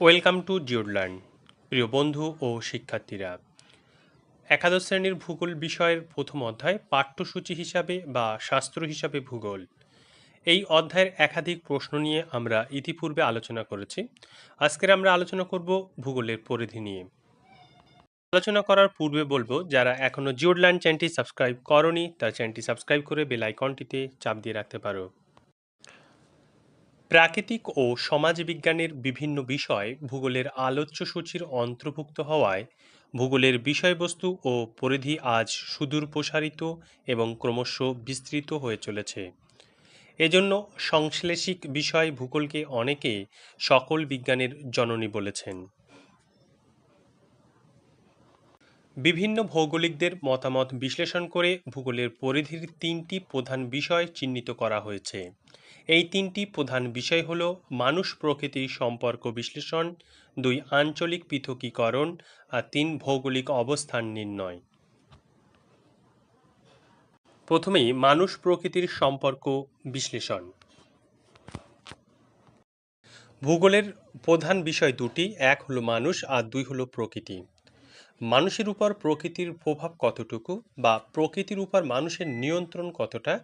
Welcome to জিওডল্যান্ড প্রিয় বন্ধু ও শিক্ষার্থীরা। একাদশ শ্রেণির ভূগোল বিষয়ের প্রথম অধ্যায় পাঠ্যসূচি হিসাবে বা শাস্ত্র হিসাবে ভূগোল। এই অধ্যায়ের একাধিক প্রশ্ন নিয়ে আমরা ইতিপূর্বে আলোচনা করেছি। আজকের আমরা আলোচনা করব ভূগোলের পরিধি নিয়ে। আলোচনা করার পূর্বে বলব, যারা এখনও জিওডল্যান্ড চ্যানেলটি সাবস্ক্রাইব করনি, তার চ্যানেলটি সাবস্ক্রাইব করে বেল আইকনটিতে চাপ দিয়ে রাখতে পারো। প্রাকৃতিক ও সমাজবিজ্ঞানের বিভিন্ন বিষয় ভূগোলের আলোচ্য সূচির অন্তর্ভুক্ত হওয়ায় ভূগোলের বিষয়বস্তু ও পরিধি আজ সুদূর প্রসারিত এবং ক্রমশ বিস্তৃত হয়ে চলেছে। এজন্য সংশ্লেষিক বিষয় ভূগোলকে অনেকে সকল বিজ্ঞানের জননী বলেছেন। বিভিন্ন ভৌগোলিকদের মতামত বিশ্লেষণ করে ভূগোলের পরিধির তিনটি প্রধান বিষয় চিহ্নিত করা হয়েছে। এই তিনটি প্রধান বিষয় হল মানুষ প্রকৃতির সম্পর্ক বিশ্লেষণ, দুই আঞ্চলিক পৃথকীকরণ, আর তিন ভৌগোলিক অবস্থান নির্ণয়। প্রথমেই মানুষ প্রকৃতির সম্পর্ক বিশ্লেষণ। ভূগোলের প্রধান বিষয় দুটি, এক হলো মানুষ আর দুই হলো প্রকৃতি। মানুষের উপর প্রকৃতির প্রভাব কতটুকু বা প্রকৃতির উপর মানুষের নিয়ন্ত্রণ কতটা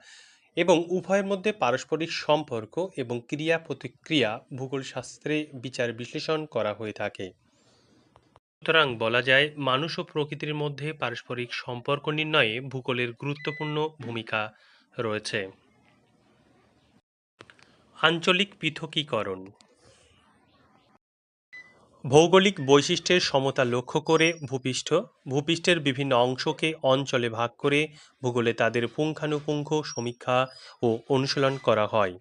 এবং উভয়ের মধ্যে পারস্পরিক সম্পর্ক এবং ক্রিয়া প্রতিক্রিয়া ভূগোল শাস্ত্রে বিচার বিশ্লেষণ করা হয়ে থাকে। সুতরাং বলা যায়, মানুষ ও প্রকৃতির মধ্যে পারস্পরিক সম্পর্ক নির্ণয়ে ভূগোলের গুরুত্বপূর্ণ ভূমিকা রয়েছে। আঞ্চলিক পৃথকীকরণ ভৌগোলিক বৈশিষ্ট্যের সমতা লক্ষ্য করে ভূপৃষ্ঠ, ভূপৃষ্ঠের বিভিন্ন অংশকে অঞ্চলে ভাগ করে ভূগোলে তাদের পুঙ্খানুপুঙ্খ সমীক্ষা ও অনুশীলন করা হয়।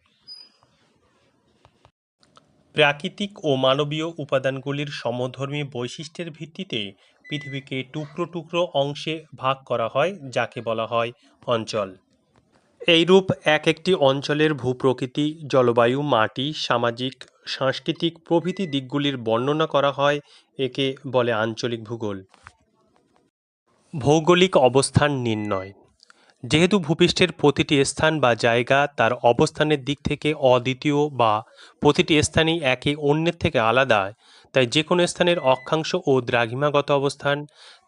প্রাকৃতিক ও মানবীয় উপাদানগুলির সমধর্মী বৈশিষ্ট্যের ভিত্তিতে পৃথিবীকে টুকরো টুকরো অংশে ভাগ করা হয়, যাকে বলা হয় অঞ্চল। এইরূপ এক একটি অঞ্চলের ভূপ্রকৃতি, জলবায়ু, মাটি, সামাজিক সাংস্কৃতিক প্রভৃতি দিকগুলির বর্ণনা করা হয়, একে বলে আঞ্চলিক ভূগোল। ভৌগোলিক অবস্থান নির্ণয়। যেহেতু ভূপৃষ্ঠের প্রতিটি স্থান বা জায়গা তার অবস্থানের দিক থেকে অদ্বিতীয় বা প্রতিটি স্থানই একে অন্যের থেকে আলাদা, তাই যে কোনো স্থানের অক্ষাংশ ও দ্রাঘিমাগত অবস্থান,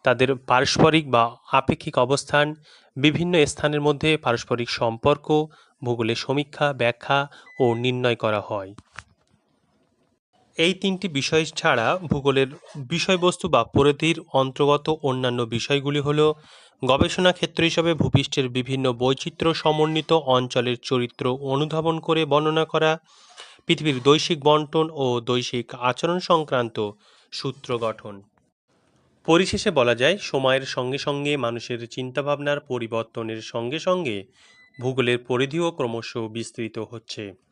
তাদের পারস্পরিক বা আপেক্ষিক অবস্থান, বিভিন্ন স্থানের মধ্যে পারস্পরিক সম্পর্ক, ভূগোলের সমীক্ষা, ব্যাখ্যা ও নির্ণয় করা হয়। এই তিনটি বিষয় ছাড়া ভূগোলের বিষয়বস্তু বা পরিধির অন্তর্গত অন্যান্য বিষয়গুলি হল গবেষণা ক্ষেত্র হিসাবে ভূপৃষ্ঠের বিভিন্ন বৈচিত্র্য সমন্বিত অঞ্চলের চরিত্র অনুধাবন করে বর্ণনা করা, পৃথিবীর দৈশিক বন্টন ও দৈশিক আচরণ সংক্রান্ত সূত্র গঠন। পরিশেষে বলা যায়, সময়ের সঙ্গে সঙ্গে মানুষের চিন্তাভাবনার পরিবর্তনের সঙ্গে সঙ্গে ভূগোলের পরিধিও ক্রমশ বিস্তৃত হচ্ছে।